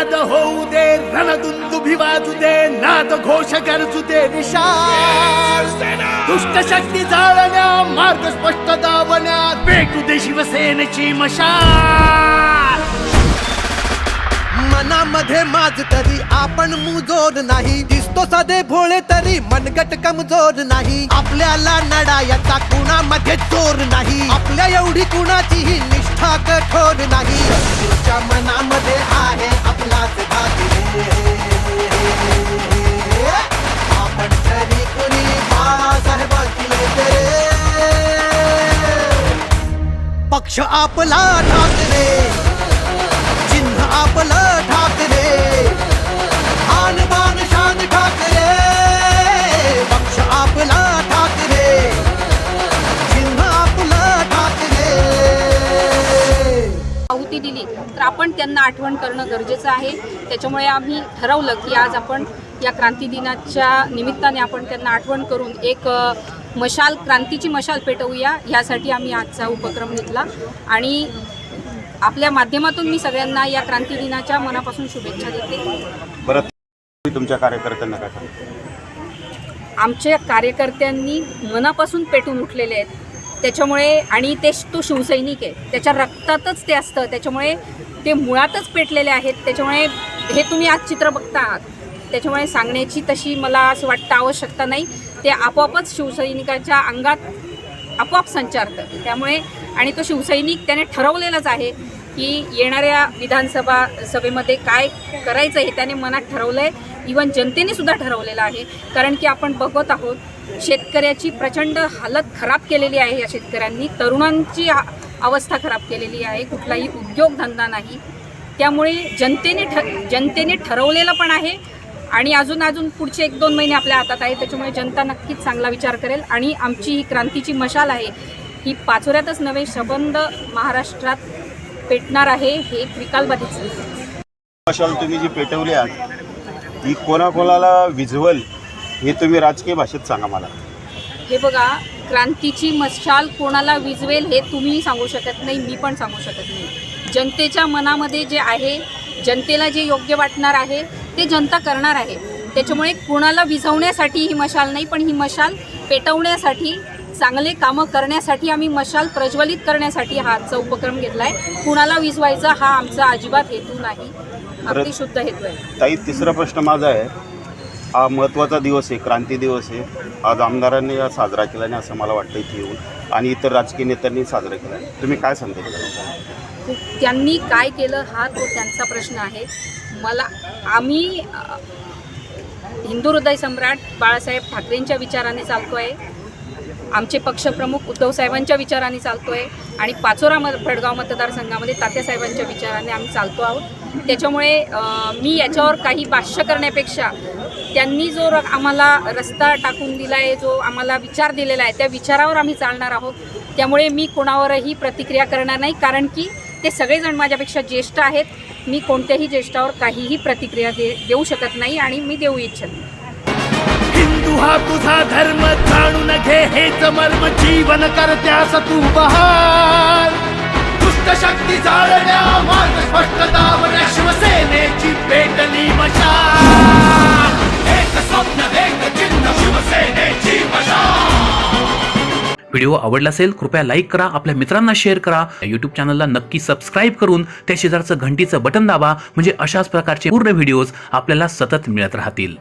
नाद होऊ दे रणदुंदुभी वाजू दे नाद घोष गरजू दे विशाल दुष्ट शक्ती जाळण्या मार्ग स्पष्ट दावण्या भेटू दे शिवसेनेची मशा मनामध्ये माज तरी आपण मुजोर नाही. दिसतो साधे भोळे तरी मनगट कमजोर नाही. आपल्याला लढायाचा कुणामध्ये जोर नाही. आपल्या एवढी कुणाचीही निष्ठा कठोर नाही. मनामध्ये पक्ष आपला ठाकरे. चिन्ह आपलं ठाकरे. आन बान शान ठाकरे. पक्ष आपला ठाकरे. चिन्ह आपलं ठाकरे. आहुती दिली तर आपण त्यांना आठवण करणं गरजेचं आहे. त्याच्यामुळे आम्ही ठरवलं की आज आपण या क्रांती दिनाच्या निमित्ताने आपण त्यांना आठवण करून एक मशाल क्रांतीची मशाल पेटवूया ह्यासाठी आम्ही आजचा उपक्रम घेतला. आणि आपल्या माध्यमातून मी सगळ्यांना या क्रांती दिनाच्या मनापासून शुभेच्छा देते. बरं तुमच्या कार्यकर्त्यांना काय सांगता? आमच्या कार्यकर्त्यांनी मनापासून पेटून उठलेले आहेत. त्याच्यामुळे आणि ते तो शिवसैनिक आहे. त्याच्या रक्तातच ते असतं. त्याच्यामुळे ते मुळातच पेटलेले आहेत. त्याच्यामुळे हे तुम्ही आज चित्र बघता आहात. त्याच्यामुळे सांगण्याची तशी मला असं वाटतं आवश्यकता नाही. ते आपोआपच शिवसैनिकाच्या अंगात आपोआप संचारतं. त्यामुळे आणि तो शिवसैनिक त्याने ठरवलेलाच आहे की येणाऱ्या विधानसभा सभेमध्ये काय करायचं हे त्याने मनात ठरवलं आहे इवन जनतेने सुद्धा ठरवलेलं आहे. कारण की आपण बघत आहोत शेतकऱ्याची प्रचंड हालत खराब केलेली आहे या शेतकऱ्यांनी. तरुणांची अवस्था खराब केलेली आहे. कुठलाही उद्योगधंदा नाही. त्यामुळे जनतेने ठ जनतेने ठरवलेलं पण आहे. आणि अजून अजून पुढचे एक दोन महिने आपल्या हातात आहे त्याच्यामुळे जनता नक्कीच चांगला विचार करेल. आणि आमची ही क्रांतीची मशाल आहे ही पाचोऱ्यातच नव्हे सबंध महाराष्ट्रात पेटणार आहे हे आहे मशाल तुम्ही जी पेटवली आज ती कोणाकोणाला विज्युअल हे तुम्ही राजकीय भाषेत सांगा मला. हे बघा क्रांतीची मशाल कोणाला विजवेल हे तुम्हीही सांगू शकत नाही मी पण सांगू शकत नाही. जनतेच्या मनामध्ये जे आहे जनतेला जे योग्य वाटणार आहे ते जनता करणार आहे. त्याच्यामुळे कोणाला विझवण्यासाठी ही मशाल नाही पण ही मशाल पेटवण्यासाठी चांगले कामं करण्यासाठी आम्ही मशाल प्रज्वलित करण्यासाठी हा आजचा उपक्रम घेतला आहे कुणाला विझवायचा हा आमचा अजिबात हेतू नाही. अगदी शुद्ध हेतू आहे. ताई तिसरा प्रश्न माझा आहे. हा महत्त्वाचा दिवस आहे क्रांती दिवस आहे. आज आमदारांनी साजरा केला नाही असं मला वाटतं इथे येऊन. आणि इतर राजकीय नेत्यांनी साजरा केला तुम्ही काय सांगता? त्यांनी काय केलं हा तो त्यांचा प्रश्न आहे. मला आम्ही हिंदू हृदय सम्राट बाळासाहेब ठाकरेंच्या विचाराने चालतो आहे आमचे पक्षप्रमुख उद्धवसाहेबांच्या विचाराने चालतो आहे आणि पाचोरा म भडगाव मतदारसंघामध्ये तात्यासाहेबांच्या विचाराने आम्ही चालतो आहोत. त्याच्यामुळे मी याच्यावर काही भाष्य करण्यापेक्षा त्यांनी जो र- आम्हाला रस्ता टाकून दिला आहे जो आम्हाला विचार दिलेला आहे त्या विचारावर आम्ही चालणार आहोत. त्यामुळे मी कोणावरही प्रतिक्रिया करणार नाही कारण की ते सगळेजण माझ्यापेक्षा ज्येष्ठ आहेत. मी कोणत्याही ज्येष्ठावर काहीही प्रतिक्रिया दे देऊ शकत नाही आणि मी देऊ इच्छित नाही. हिंदू हा तुझा धर्म जाणून घे हेच मर्म जीवन करत्यास तू बहार दुष्ट शक्ती जाळल्या मार्ग स्पष्ट दावण्या शिवसेनेची पेटली मशाल. व्हिडिओ आवडला असेल कृपया लाईक करा आपल्या मित्रांना शेअर करा. यूट्यूब चॅनलला नक्की सबस्क्राईब करून त्या शेजारचं घंटीचं बटन दाबा म्हणजे अशाच प्रकारचे पूर्ण व्हिडिओज आपल्याला सतत मिळत राहतील.